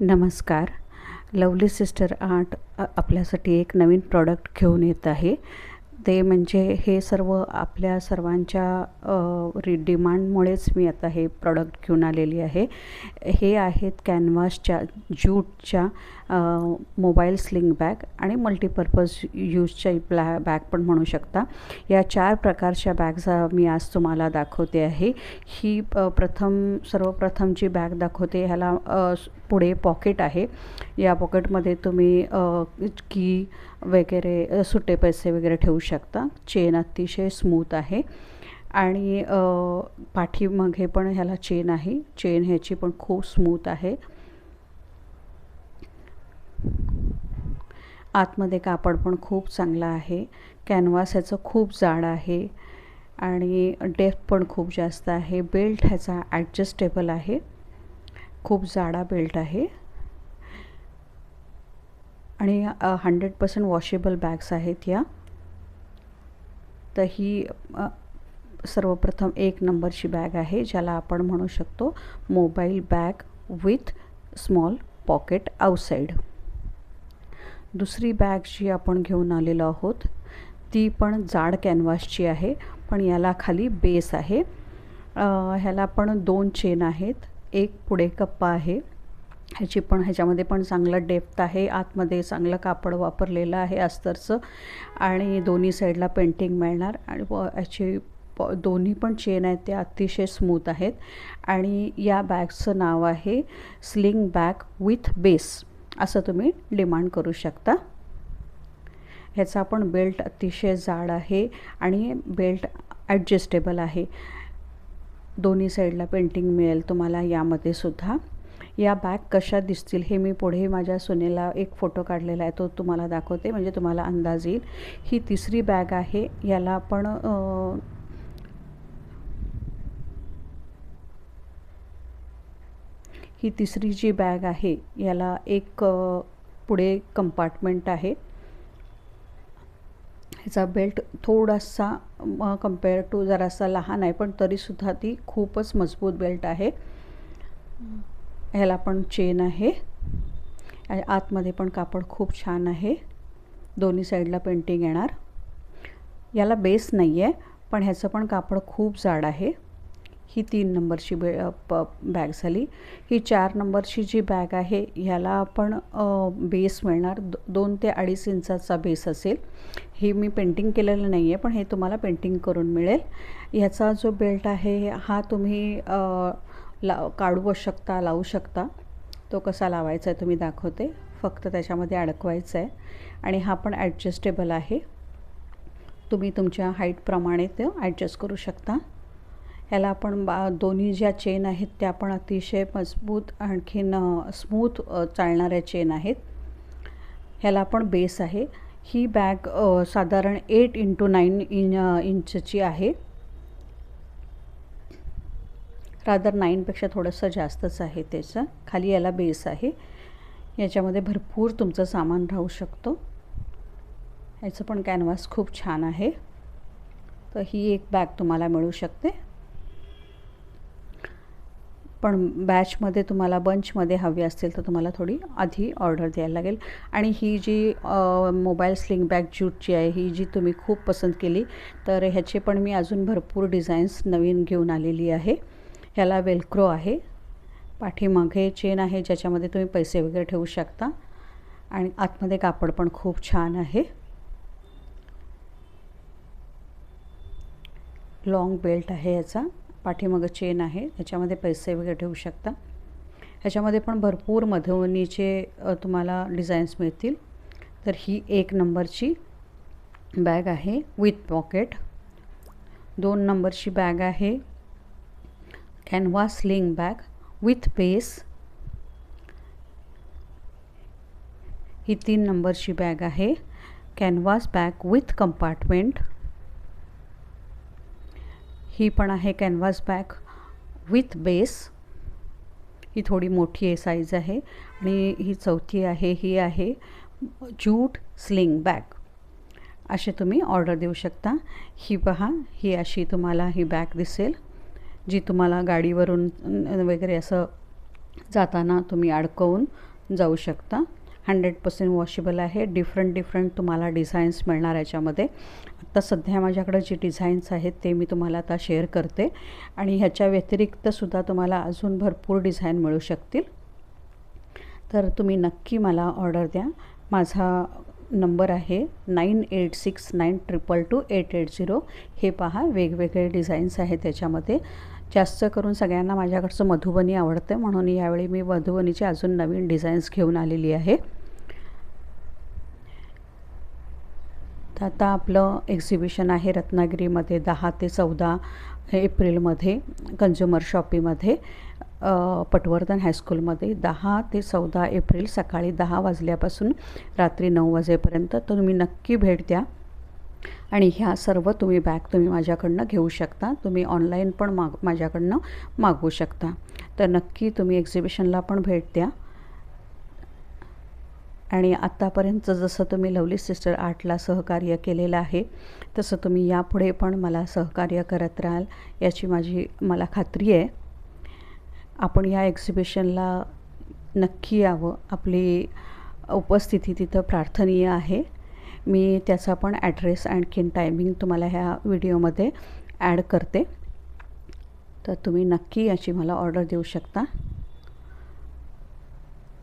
नमस्कार. Lovely sister art आपल्यासाठी एक नवीन प्रॉडक्ट घेऊन येत आहे. ते म्हणजे हे सर्व आपल्या सर्वांच्या रि डिमांडमुळेच मी आता हे प्रॉडक्ट घेऊन आलेली आहे. हे आहेत कॅनव्हासच्या ज्यूटच्या मोबाईल स्लिंग बॅग आणि मल्टीपर्पज यूजच्या ब्लॅ बॅग पण म्हणू शकता. या चार प्रकारच्या बॅग्जा मी आज तुम्हाला दाखवते आहे. ही प्रथम सर्वप्रथम जी बॅग दाखवते ह्याला पुढे पॉकेट आहे. या पॉकेटमध्ये तुम्ही की वगैरे सुट्टे पैसे वगैरे ठेवू शकता. चेन अतिशय स्मूथ आहे. आणि पाठीमागे पण ह्याला चेन आहे. चेन ह्याची पण खूप स्मूथ आहे. आतमध्ये कापड पण खूप चांगला आहे. कॅनव्हास ह्याचं खूप जाड आहे. आणि डेप्थ पण खूप जास्त आहे. बेल्ट ह्याचा ॲडजस्टेबल आहे. खूप जाडा बेल्ट आहे. आणि हंड्रेड पर्सेंट वॉशेबल बॅग्स आहेत या. तर ही सर्वप्रथम एक नंबरची बॅग आहे ज्याला आपण म्हणू शकतो mobile bag with small pocket outside दुसरी बॅग जी आपण घेऊन आलेलो आहोत ती पण जाड कॅनव्हासची आहे पण याला खाली बेस आहे. ह्याला पण दोन चेन आहेत एक पुढे कप्पा आहे. ह्याची पण ह्याच्यामध्ये पण चांगलं डेप्थ आहे. आतमध्ये चांगलं कापड वापरलेलं आहे अस्तरचं. आणि दोन्ही साईडला पेंटिंग मिळणार. आणि व प दोन्ही पण चेन आहेत ते अतिशय स्मूथ आहेत. आणि या बॅगचं नाव आहे स्लिंग बॅग विथ बेस. असं तुम्ही डिमांड करू शकता. ह्याचा पण बेल्ट अतिशय जाड आहे आणि बेल्ट ॲडजस्टेबल आहे. दोन्ही साईडला पेंटिंग मिळेल तुम्हाला यामध्ये सुद्धा. या बॅग कशा दिसतील हे मी पुढे माझ्या सुनेला एक फोटो काढलेला आहे तो तुम्हाला दाखवते म्हणजे तुम्हाला अंदाज येईल. ही तिसरी बॅग आहे याला आपण ही तिसरी जी बॅग आहे याला एक पुढे कंपार्टमेंट आहे. ह्याचा बेल्ट थोडासा कंपेअर टू जरासा लहान आहे पण तरीसुद्धा ती खूपच मजबूत बेल्ट आहे. ह्याला पण चेन आहे. आतमध्ये पण कापड खूप छान आहे. दोन्ही साईडला पेंटिंग येणार. याला बेस नाही आहे पण ह्याचं पण कापड खूप जाड आहे. ही तीन नंबरची बे प बॅग झाली. ही चार नंबरची जी बॅग आहे ह्याला आपण बेस मिळणार. दो दोन ते अडीच इंचाचा बेस असेल. हे मी पेंटिंग केलेलं नाही आहे पण हे तुम्हाला पेंटिंग करून मिळेल. ह्याचा जो बेल्ट आहे हा तुम्ही लाव ला काढू शकता लावू शकता. तो कसा लावायचा आहे तुम्ही दाखवते. फक्त त्याच्यामध्ये अडकवायचं आहे. आणि हा पण ॲडजस्टेबल आहे. तुम्ही तुमच्या हाईटप्रमाणे ते ॲडजस्ट करू शकता. ह्याला आपण बा दोन्ही ज्या चेन आहेत त्या पण अतिशय मजबूत आणखीन स्मूथ चालणाऱ्या चेन आहेत. ह्याला पण बेस आहे. ही बॅग साधारण एट इंटू नाईन इन इंचची आहे. रादर नाईनपेक्षा थोडंसं जास्तच आहे त्याचं. खाली याला बेस आहे. याच्यामध्ये भरपूर तुमचं सामान राहू शकतो. याचं पण कॅनव्हास खूप छान आहे. तर ही एक बॅग तुम्हाला मिळू शकते. पण बॅचमध्ये तुम्हाला बंचमध्ये हवी असतील तर तुम्हाला थोडी आधी ऑर्डर द्यायला लागेल. आणि ही जी मोबाईल स्लिंग बॅग ज्यूटची आहे ही जी तुम्ही खूप पसंत केली तर ह्याचे पण मी अजून भरपूर डिझाईन्स नवीन घेऊन आलेली आहे. ह्याला वेलक्रो आहे. पाठीमागे चेन आहे ज्याच्यामध्ये तुम्ही पैसे वगैरे ठेवू शकता. आणि आतमध्ये कापड पण खूप छान आहे. लाँग बेल्ट आहे याचा. पाठीमागं चेन आहे. ह्याच्यामध्ये पैसे वगैरे ठेवू शकता. ह्याच्यामध्ये पण भरपूर मधुबनीचे तुम्हाला डिझाईन्स मिळतील. तर ही एक नंबरची बॅग आहे. विथ पॉकेट दोन नंबरची बॅग आहे. Canvas sling bag with base ही तीन नंबरची बॅग आहे. कॅनव्हास बॅग विथ कंपार्टमेंट ही पण आहे कॅनव्हास बॅग विथ बेस ही थोडी मोठी आहे साईज आहे. आणि ही चौथी आहे ही आहे जूट स्लिंग बॅग असे तुम्ही ऑर्डर देऊ शकता. ही पहा ही अशी तुम्हाला ही बॅग दिसेल. जी तुम्हाला गाडीवरून वगैरे असं जाताना तुम्ही अडकवून जाऊ शकता. हंड्रेड पर्सेंट वॉशेबल आहे. डिफरंट डिफरंट तुम्हाला डिझाईन्स मिळणार याच्यामध्ये. आत्ता सध्या माझ्याकडे जे डिझाईन्स आहेत ते मी तुम्हाला आता शेअर करते. आणि ह्याच्या व्यतिरिक्तसुद्धा तुम्हाला अजून भरपूर डिझाईन मिळू शकतील. तर तुम्ही नक्की मला ऑर्डर द्या. माझा नंबर आहे nine eight six nine triple two eight eight zero. हे पहा वेगवेगळे डिझाईन्स आहेत त्याच्यामध्ये जास्त करून सगळ्यांना माझ्याकडचं मधुबनी आवडतं. म्हणून यावेळी मी मधुबनीची अजून नवीन डिझाईन्स घेऊन आलेली आहे. तर आता आपलं एक्झिबिशन आहे रत्नागिरीमध्ये दहा ते चौदा एप्रिलमध्ये कन्झ्युमर शॉपीमध्ये पटवर्धन हायस्कूलमध्ये दहा ते चौदा एप्रिल सकाळी दहा वाजल्यापासून रात्री नऊ वाजेपर्यंत तर तुम्ही नक्की भेट द्या. आणि ह्या सर्व तुम्ही बॅग तुम्ही माझ्याकडनं घेऊ शकता. तुम्ही ऑनलाईन पण माग माझ्याकडनं मागवू शकता. तर नक्की तुम्ही एक्झिबिशनला पण भेट द्या. आणि आत्तापर्यंत जसं तुम्ही लवली सिस्टर आर्टला सहकार्य केलेलं आहे तसं तुम्ही यापुढे पण मला सहकार्य करत राहाल याची माझी मला खात्री आहे. आपण या एक्झिबिशनला नक्की यावं. आपली उपस्थिती तिथं प्रार्थनीय आहे. मी त्याचा पण ॲड्रेस आणखीन टायमिंग तुम्हाला ह्या व्हिडिओमध्ये ॲड करते. तर तुम्ही नक्की याची मला ऑर्डर देऊ शकता.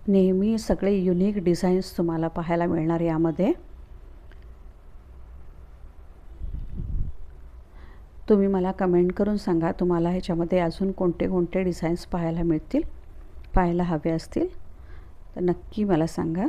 नेहमी सगळे युनिक डिझाईन्स तुम्हाला पाहायला मिळणार यामध्ये. तुम्ही मला कमेंट करून सांगा तुम्हाला ह्याच्यामध्ये अजून कोणते कोणते डिझाईन्स पाहायला मिळतील पाहायला हवे असतील तर नक्की मला सांगा.